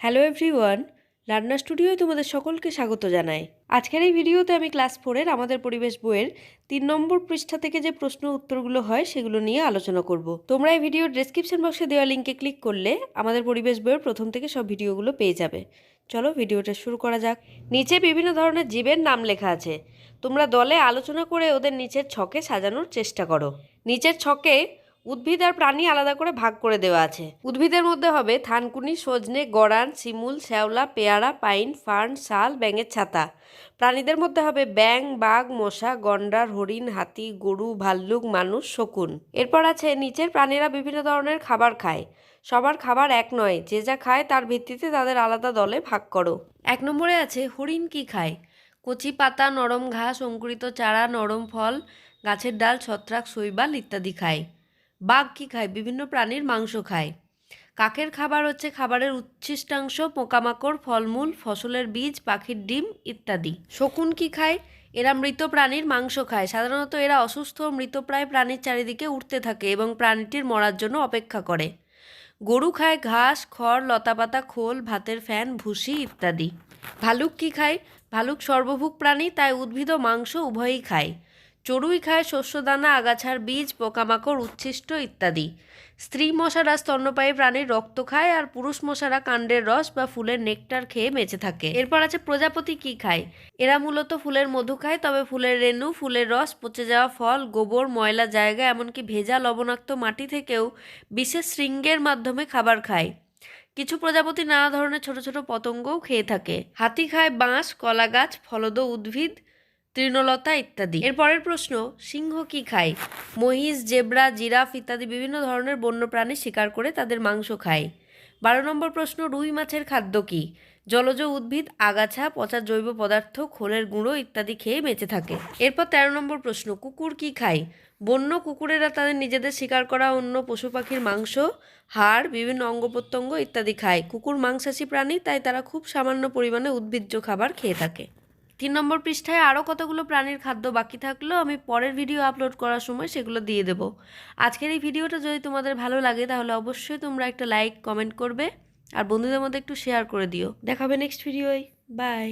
Hello everyone রান্না স্টুডিওয় তোমাদের সকলকে স্বাগত জানাই। আজকের এই ভিডিওতে আমি ক্লাস ফোরের আমাদের পরিবেশ বইয়ের তিন নম্বর পৃষ্ঠা থেকে যে প্রশ্ন উত্তরগুলো হয় সেগুলো নিয়ে আলোচনা করব। তোমরা এই ভিডিওর ডেসক্রিপশন বক্সে দেওয়া লিঙ্কে ক্লিক করলে আমাদের পরিবেশ বইয়ের প্রথম থেকে সব ভিডিওগুলো পেয়ে যাবে। চলো ভিডিওটা শুরু করা যাক। নিচে বিভিন্ন ধরনের জীবের নাম লেখা আছে। তোমরা দলে আলোচনা করে ওদের নিচের ছকে সাজানোর চেষ্টা করো। নিচের ছকে উদ্ভিদ আর প্রাণী আলাদা করে ভাগ করে দেওয়া আছে। উদ্ভিদের মধ্যে হবে থানকুনি, সজনে গড়ান শিমুল, শ্যাওলা, পেয়ারা, পাইন, ফার্ন, শাল, ব্যাঙের ছাতা। প্রাণীদের মধ্যে হবে ব্যাং বাঘ, মশা, গন্ডার, হরিণ, হাতি, গরু, ভাল্লুক, মানুষ, শকুন। এরপর আছে নিচের প্রাণীরা বিভিন্ন ধরনের খাবার খায়। সবার খাবার এক নয়, যে যা খায় তার ভিত্তিতে তাদের আলাদা দলে ভাগ করো। এক নম্বরে আছে হরিণ কি খায়? কচি পাতা, নরম ঘাস, অঙ্কুরিত চারা, নরম ফল, গাছের ডাল, ছত্রাক, শৈবাল ইত্যাদি খায়। বাঘ কি খায়? বিভিন্ন প্রাণীর মাংস খায়। কাকের খাবার হচ্ছে খাবারের উচ্ছিষ্টাংশ, পোকামাকড়, ফলমূল, ফসলের বীজ, পাখির ডিম ইত্যাদি। শকুন কি খায়? এরা মৃত প্রাণীর মাংস খায়। সাধারণত এরা অসুস্থ মৃতপ্রায় প্রাণীর চারিদিকে উঠতে থাকে এবং প্রাণীটির মরার জন্য অপেক্ষা করে। গরু খায় ঘাস, খড়, লতাপাতা, খোল, ভাতের ফ্যান, ভুসি ইত্যাদি। ভালুক কি খায়? ভালুক সর্বভুক প্রাণী, তাই উদ্ভিদ মাংস উভয়ই খায়। চড়ুই খায় শস্যদানা, আগাছার বীজ, পোকামাকড়, উচ্ছিষ্ট ইত্যাদি। স্ত্রী মশারা স্তন্যপায়ী প্রাণীর রক্ত খায় আর পুরুষ মশারা কাণ্ডের রস বা ফুলের নেকটার খেয়ে বেঁচে থাকে। এরপর আছে প্রজাপতি কি খায়? এরা মূলত ফুলের মধু খায়, তবে ফুলের রেণু, ফুলের রস, পচে যাওয়া ফল, গোবর, ময়লা, জায়গা, এমনকি ভেজা লবণাক্ত মাটি থেকেও বিশেষ শৃঙ্গের মাধ্যমে খাবার খায়। কিছু প্রজাপতি নানা ধরনের ছোট ছোট পতঙ্গও খেয়ে থাকে। হাতি খায় বাঁশ কলা গাছ ফলদ উদ্ভিদ তৃণলতা ইত্যাদি। এর পরের প্রশ্ন, সিংহ কি খায়? মহিষ, জেব্রা, জিরাফ ইত্যাদি বিভিন্ন ধরনের বন্যপ্রাণী শিকার করে তাদের মাংস খায়। বারো নম্বর প্রশ্ন, রুই মাছের খাদ্য কি? জলজ উদ্ভিদ, আগাছা, পচা জৈব পদার্থ, খোলের গুঁড়ো ইত্যাদি খেয়ে বেঁচে থাকে। এরপর তেরো নম্বর প্রশ্ন, কুকুর কি খায়? বন্য কুকুরেরা তাদের নিজেদের শিকার করা অন্য পশু পাখির মাংস, হাড়, বিভিন্ন অঙ্গ প্রত্যঙ্গ ইত্যাদি খায়। কুকুর মাংসাশী প্রাণী, তাই তারা খুব সামান্য পরিমাণে উদ্ভিজ্জ খাবার খেয়ে থাকে। তিন নম্বর পৃষ্ঠায় আরও কতগুলো প্রাণীর খাদ্য বাকি থাকলেও আমি পরের ভিডিও আপলোড করার সময় সেগুলো দিয়ে দেব। আজকের এই ভিডিওটা যদি তোমাদের ভালো লাগে, তাহলে অবশ্যই তোমরা একটা লাইক কমেন্ট করবে, আর বন্ধুদের মধ্যে একটু শেয়ার করে দিও। দেখাবে নেক্সট ভিডিওয় বাই